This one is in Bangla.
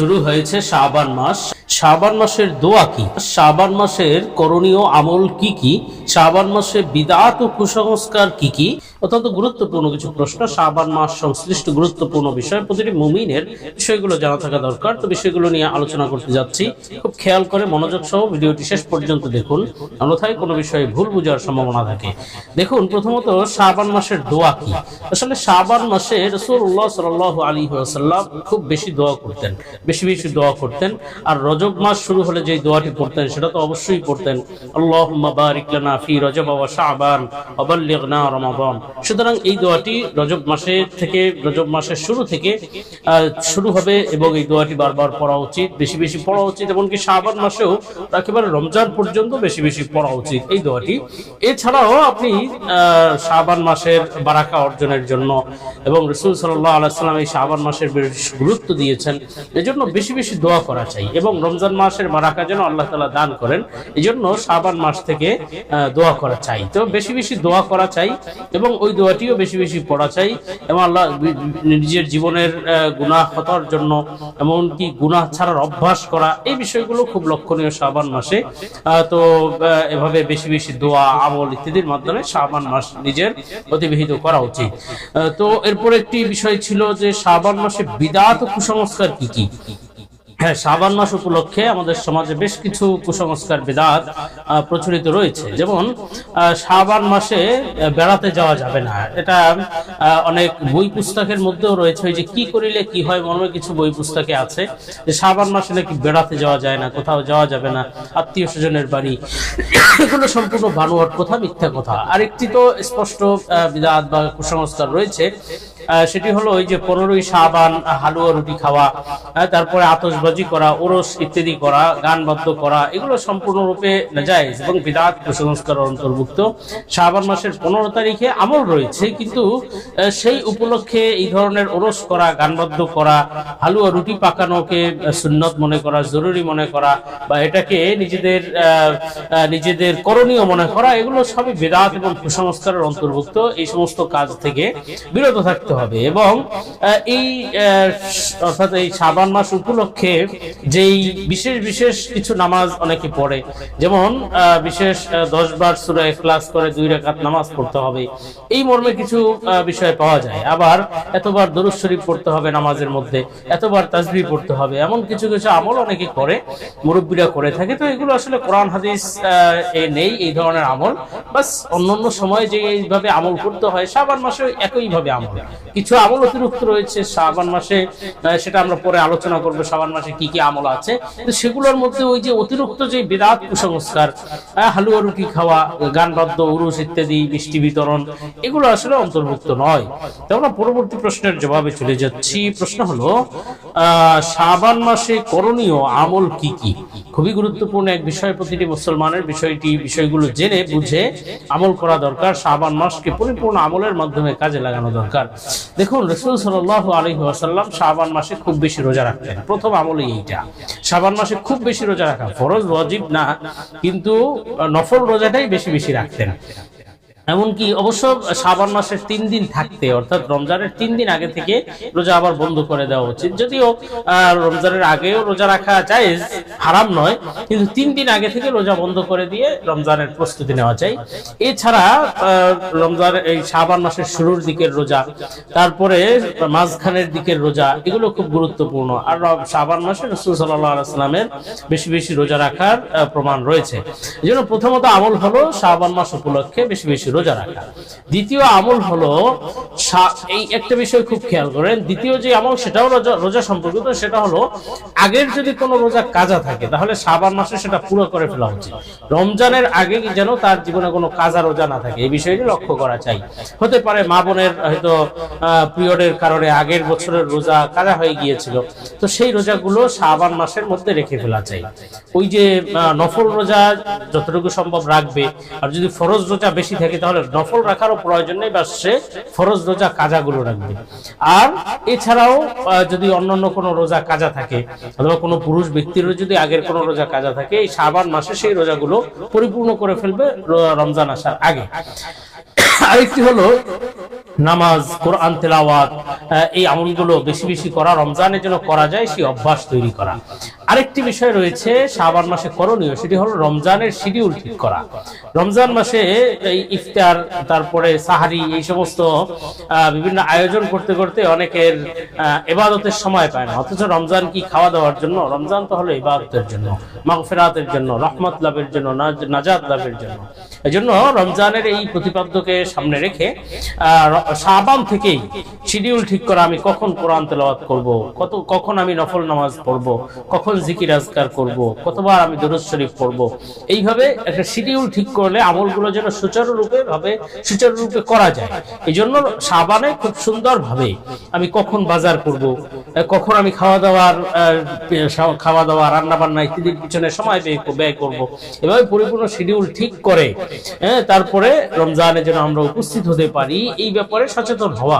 শুরু হয়েছে শাবান মাস। শাবান মাসের দোয়া কি? শাবান মাসের করণীয় আমল কি কি? শাবান মাসে বিদাত ও কুসংস্কার কি কি? অত্যন্ত গুরুত্বপূর্ণ কিছু প্রশ্ন। শাবান মাস সংশ্লিষ্ট গুরুত্বপূর্ণ বিষয়। প্রতিটি মুমিনের বিষয়গুলো জানা থাকা দরকার। তো বিষয়গুলো নিয়ে আলোচনা করতে যাচ্ছি। খুব খেয়াল করে মনোযোগ সহ ভিডিওটি শেষ পর্যন্ত দেখুন। অন্যথায় কোনো বিষয়ে ভুল বোঝার সম্ভাবনা থাকে। দেখুন, প্রথমত শাবান মাসের দোয়া কি? আসলে শাবান মাসে রসুল্লাহ সাল আলী সাল্লাম খুব বেশি দোয়া করতেন। বেশি বেশি দোয়া করতেন। আর রজব মাস শুরু হলে যে দোয়াটি পড়তেন, সেটা তো অবশ্যই পড়তেন। আল্লাহ বারিক লানা ফি রজব ওয়া শাবান ওয়া বাল্লিগনা রমাদান। সুতরাং এই দোয়াটি রজব মাসে থেকে রজব মাসের শুরু থেকে শুরু হবে এবং এই দোয়াটি বারবার পড়া উচিত বেশি বেশি পড়া উচিত এমনকি শাবান মাসেও একেবারে রমজান পর্যন্ত বেশি বেশি পড়া উচিত এই দোয়াটি। এছাড়াও আপনি আহ, শাবান মাসের বারাকা অর্জনের জন্য এবং রসুল সাল্লাহ আলাইসাল্লাম এই শাবান মাসের বেশ গুরুত্ব দিয়েছেন এজন্য বেশি বেশি দোয়া করা চাই এবং রমজান মাসের বারাকা যেন আল্লাহ তালা দান করেন এই জন্য শাবান মাস থেকে দোয়া করা চাই। তো বেশি বেশি দোয়া করা চাই এবং ওই দোয়াটিও বেশি বেশি পড়া চাই এবং আল্লাহ নিজের জীবনের গুনাহ হতার জন্য এমনকি গুনাহ ছাড়ার অভ্যাস করা, এই বিষয়গুলো খুব লক্ষণীয় শাবান মাসে। তো এভাবে বেশি বেশি দোয়া, আমল ইত্যাদির মাধ্যমে শাবান মাস নিজের অতিবাহিত করা উচিত। তো, এরপর একটি বিষয় ছিল যে শাবান মাসে বিদাত কুসংস্কার কি কি? হ্যাঁ শ্রাবণ মাস উপলক্ষে আমাদের সমাজে বেশ কিছু কুসংস্কার, বেদাত প্রচলিত রয়েছে। যেমন শ্রাবণ মাসে বেড়াতে যাওয়া যাবে না। এটা অনেক বই পুস্তকের মধ্যেও রয়েছে যে কি করিলে কি হয়, মনে কিছু বই পুস্তকে আছে যে শ্রাবণ মাসে নাকি বেড়াতে যাওয়া যায় না, কোথাও যাওয়া যাবে না আত্মীয় স্বজনের বাড়ি। এগুলো সম্পূর্ণ বানোয়ার কথা, মিথ্যা কথা। আরেকটি তো স্পষ্ট বিদাত বা কুসংস্কার রয়েছে। সেটি হলো ওই যে পনেরোই সাবান হালুয়া রুটি খাওয়া তারপরে আতসবাজি করা, ওরস ইত্যাদি করা গান বাদ্য করা, এগুলো সম্পূর্ণরূপে যায় এবং বিদাত কুসংস্কার অন্তর্ভুক্ত। শাবান মাসের পনেরো তারিখে আমল রয়েছে, কিন্তু সেই উপলক্ষে এই ধরনের ওরস করা গান বাদ্য করা, হালুয়া রুটি পাকানোকে সুন্নত মনে করা, জরুরি মনে করা, বা এটাকে নিজেদের নিজেদের করণীয় মনে করা, এগুলো সবই বেদাত এবং কুসংস্কারের অন্তর্ভুক্ত। এই সমস্ত কাজ থেকে বিরত থাকতে হবে। এবং এই অর্থাৎ এই শ্রাবণ মাস উপলক্ষে যেই বিশেষ বিশেষ কিছু নামাজ অনেকে পড়ে, যেমন বিশেষ দশ বার সুরা ক্লাস করে দুই রেখাত নামাজ পড়তে হবে, এই মর্মে কিছু বিষয় পাওয়া যায়। আবার এতবার দরুদ শরীফ পড়তে হবে নামাজের মধ্যে, এতবার তাজবি পড়তে হবে, এমন কিছু কিছু আমল অনেকে করে, মুরব্বীরা করে থাকে। তো এগুলো আসলে কোরআন, হাদিস এ নেই, এই ধরনের আমল। বাস অন্যান্য সময় যে এইভাবে আমল করতে হয় শ্রাবণ মাসে একইভাবে আমল। কিছু আমল অতিরিক্ত রয়েছে শ্রাবণ মাসে সেটা আমরা পরে আলোচনা করব শ্রাবণ মাসে কি কি আমল আছে। তো সেগুলোর মধ্যে ওই যে অতিরিক্ত যে বিরাট কুসংস্কার হালুয়া রুটি খাওয়া গান বাদ্য উরুস ইত্যাদি, মিষ্টি বিতরণ, এগুলো আসলে অন্তর্ভুক্ত নয়। তো আমরা পরবর্তী প্রশ্নের জবাবে চলে যাচ্ছি। প্রশ্ন হলো শ্রাবণ মাসে করণীয় আমল কি কি? খুবই গুরুত্বপূর্ণ এক বিষয়, প্রতিটি মুসলমানের বিষয়টি, বিষয়গুলো জেনে বুঝে আমল করা দরকার। শ্রাবণ মাসকে পরিপূর্ণ আমলের মাধ্যমে কাজে লাগানো দরকার। দেখুন, রসুল সাল আলহি আসাল্লাম শাহবান মাসে খুব বেশি রোজা রাখতেন। প্রথম আমলই এইটা। শাহবান মাসে খুব বেশি রোজা রাখা। ফরজ রজিব না, কিন্তু নফল রোজাটাই বেশি বেশি রাখতেন। এমনকি অবশ্য শ্রাবণ মাসের তিন দিন থাকতে, অর্থাৎ রমজানের তিন দিন আগে থেকে রোজা আবার বন্ধ করে দেওয়া উচিত। যদিও রমজানের আগেও রোজা রাখা যায় হারাম নয়, কিন্তু তিন দিন আগে থেকে রোজা বন্ধ করে দিয়ে রমজানের প্রস্তুতি নেওয়া চাই এছাড়া রমজান, এই শ্রাবণ মাসের শুরুর দিকের রোজা, তারপরে মাঝখানের দিকের রোজা, এগুলো খুব গুরুত্বপূর্ণ। আর শ্রাবণ মাসে রসুল আলাইস্লামের বেশি বেশি রোজা রাখার প্রমাণ রয়েছে। এই জন্য প্রথমত আমল হলো শ্রাবণ মাস উপলক্ষে বেশি বেশি রোজা রাখা দ্বিতীয় আমল হলো এই একটা বিষয় খুব খেয়াল করেন। দ্বিতীয় যে আমল, সেটাও রোজা সম্পর্কিত, সেটা হলো আগের যদি কোনো রোজা কাজা থাকে, তাহলে শ্রাবণ মাসে সেটা পুরো করে ফেলা উচিত। রমজানের আগে যেন তার জীবনে কোনো কাজা রোজা না থাকে। এই বিষয়টি লক্ষ্য করা চাই। হতে পারে মা বোনের হয়তো পিরিয়ডের কারণে আগের বছরের রোজা কাজা হয়ে গিয়েছিল। তো সেই রোজাগুলো শ্রাবণ মাসের মধ্যে রেখে ফেলা চাই। ওই যে নফল রোজা যতটুকু সম্ভব রাখবে। আর যদি ফরজ রোজা বেশি থাকে, তাহলে নফল রাখারও প্রয়োজন নেই বা সে ফরজ রোজা কাজাগুলো রাখবে। আর এছাড়াও যদি যদি অন্যান্য কোনো রোজা কাজা থাকে, অথবা কোনো পুরুষ ব্যক্তিরও যদি আগের কোনো রোজা কাজা থাকে, এই সাবান মাসে সেই রোজাগুলো পরিপূর্ণ করে ফেলবে রমজান আসার আগে। আরেকটি হলো নামাজ, কোরআন, তেলাওয়াত এই আমলগুলো বেশি বেশি করা, রমজানের জন্য করা যায়, সেই অভ্যাস তৈরি করা। আরেকটি বিষয় রয়েছে, শাবান মাসে করণীয়, সেটি হলো রমজানের শিডিউল ঠিক করা। রমজান মাসে এই ইফতার, তারপরে সাহারি, এই সমস্ত বিভিন্ন আয়োজন করতে করতে অনেকের এবাদতের সময় পায় না। অথচ রমজান কি খাওয়া দাওয়ার জন্য? রমজান তো হলো ইবাদতের জন্য, মাগফিরাতের জন্য, রহমত লাভের জন্য, নাজ- নাজাত লাভের জন্য। এই জন্য রমজানের এই প্রতিপাদ্যকে সামনে রেখে র- থেকেই শিডিউল ঠিক করা আমি কখন কোরআন তেলাওয়াত করব, কত, কখন আমি নফল নামাজ পড়ব, কখন জিকির আজকার করব, কতবার আমি দরুদ শরীফ পড়ব। এইভাবে একটা শিডিউল ঠিক করলে আমলগুলো যেন সুচারুরূপে ভাবে সুচারুরূপে করা যায়। এই জন্য সাবানে খুব সুন্দরভাবে আমি কখন বাজার করব, কখন আমি খাওয়া দাওয়ার খাওয়া দাওয়া রান্না বান্না ইত্যাদির পিছনে সময় ব্যয় ব্যয় করব। এভাবে পরিপূর্ণ শিডিউল ঠিক করে হ্যাঁ তারপরে রমজানে যেন আমরা উপস্থিত হতে পারি, এই ব্যাপারে সচেতন হওয়া।